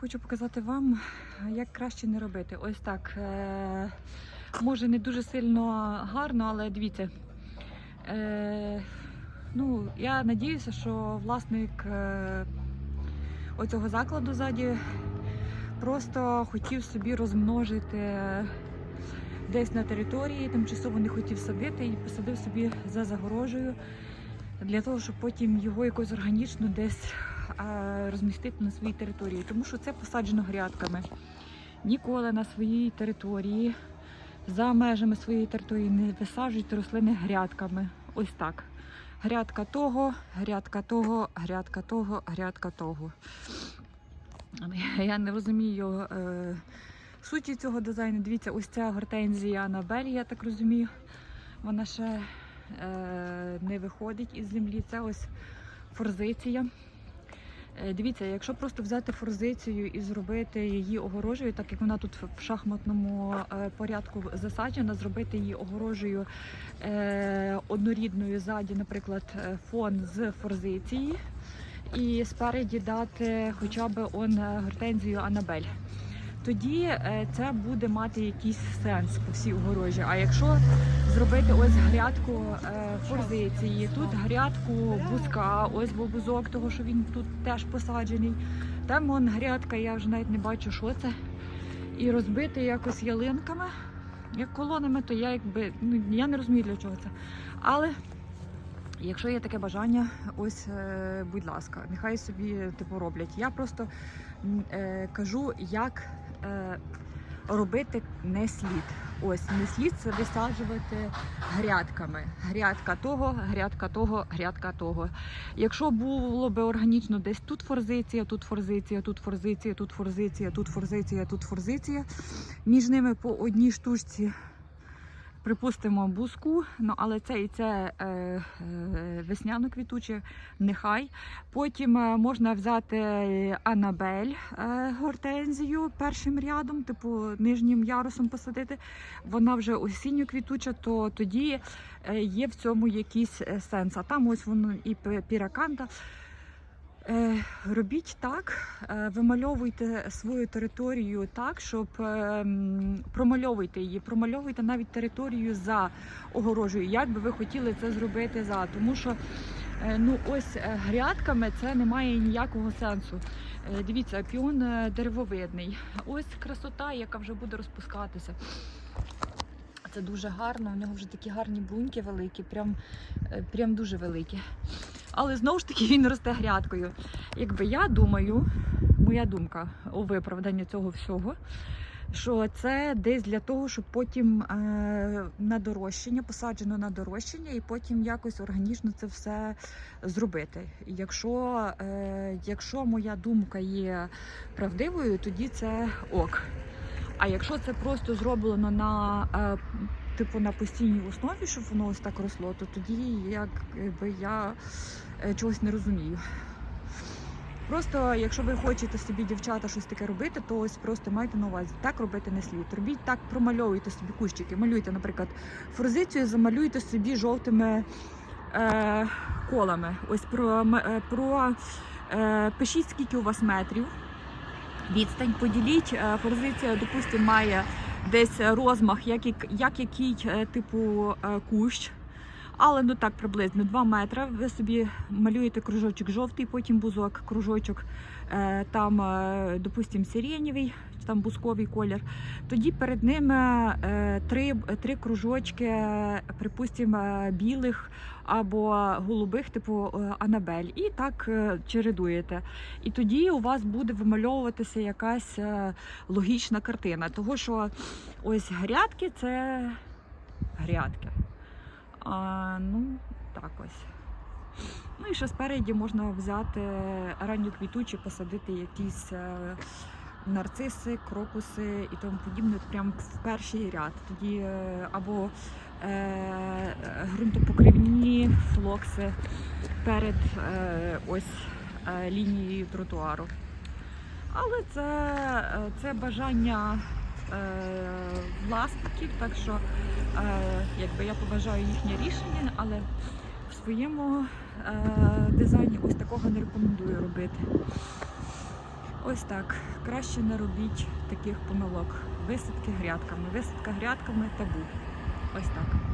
Хочу показати вам, як краще не робити. Ось так. Е, може не дуже сильно гарно, але дивіться. Е, ну, я надіюся, що власник е, оцього закладу ззаді просто хотів собі розмножити десь на території, тимчасово не хотів садити і посадив собі за загорожею для того, щоб потім його якось органічно десь розмістити на своїй території. Тому що це посаджено грядками. Ніколи на своїй території, за межами своєї території не висаджують рослини грядками. Ось так. Грядка того, грядка того, грядка того, грядка того. Я не розумію е, суті цього дизайну. Дивіться, ось ця гортензія Анабель, я так розумію. Вона ще е, не виходить із землі. Це ось форзиція. Е, Дивіться, якщо просто взяти форзицію і зробити її огорожею, так як вона тут в шахматному е, порядку засаджена, зробити її огорожею е, однорідною ззаді, наприклад, фон з форзиції, і спереді дати хоча б он гортензію Анабель. Тоді е, це буде мати якийсь сенс по всій огорожі. А якщо зробити ось грядку е, форзиції, тут грядку бузка, ось бузок, того що він тут теж посаджений. Там вон грядка, я вже навіть не бачу, що це. І розбити якось ялинками, як колонами, то я якби ну я не розумію для чого це. Але якщо є таке бажання, ось, е, будь ласка, нехай собі типу роблять. Я просто е, кажу, як е, робити не слід. Ось не слід це висаджувати грядками. Грядка того, грядка того, грядка того. Якщо було би органічно десь тут форзиція, тут форзиція, тут форзиція, тут форзиція, тут форзиція, тут форзиція. Між ними по одній штучці. Припустимо буску, ну але це і це е, е, весняно квітуче, нехай. Потім е, можна взяти Анабель е, гортензію першим рядом, типу нижнім ярусом посадити. Вона вже осінньо квітуча, то тоді е, є в цьому якийсь е, сенс. А там ось воно і піраканта. Е, Робіть так, е, вимальовуйте свою територію так, щоб е, промальовуйте її, промальовуйте навіть територію за огорожею. Як би ви хотіли це зробити за, тому що ну ось грядками це не має ніякого сенсу. Дивіться, піон деревовидний. Ось красота, яка вже буде розпускатися. Це дуже гарно. У нього вже такі гарні бруньки великі, прям, прям дуже великі. Але знову ж таки він росте грядкою. Якби я думаю, моя думка у виправданні цього всього, що це десь для того, щоб потім е, на дорощення, посаджено на дорощення, і потім якось органічно це все зробити. Якщо, е, якщо моя думка є правдивою, тоді це ок. А якщо це просто зроблено на е, типу на постійній основі, щоб воно ось так росло, то тоді якби я е, чогось не розумію. Просто, якщо ви хочете собі, дівчата, щось таке робити, то ось просто майте на увазі, так робити не слід. Робіть так, промальовуйте собі кущики. Малюйте, наприклад, форзицію, замалюйте собі жовтими е, колами. Ось про, е, про е, пишіть, скільки у вас метрів. Відстань поділіть. Е, Форзиція, допустимо, має десь розмах, як, як, як який е, типу е, кущ. Але ну так приблизно 2 метри. Ви собі малюєте кружочок жовтий, потім бузок, кружочок е, там, е, допустимо, сиренєвий, там бузковий колір. Тоді перед ними е, три, три кружочки, припустимо, білих або голубих, типу Анабель. І так чередуєте. І тоді у вас буде вимальовуватися якась логічна картина. Того, що ось грядки це грядки. А, ну, так ось. Ну і ще спереді можна взяти ранню квітучі, посадити якісь е, нарциси, крокуси і тому подібне, от прям в перший ряд. Тоді е, або е, ґрунтопокривні флокси перед е, ось е, лінією тротуару. Але це, е, це бажання е, власників, так що е, якби я поважаю їхнє рішення, але в своєму е, дизайні ось такого не рекомендую робити. Ось так. Краще не робіть таких помилок. Висадки грядками. Висадка грядками табу. Ось так.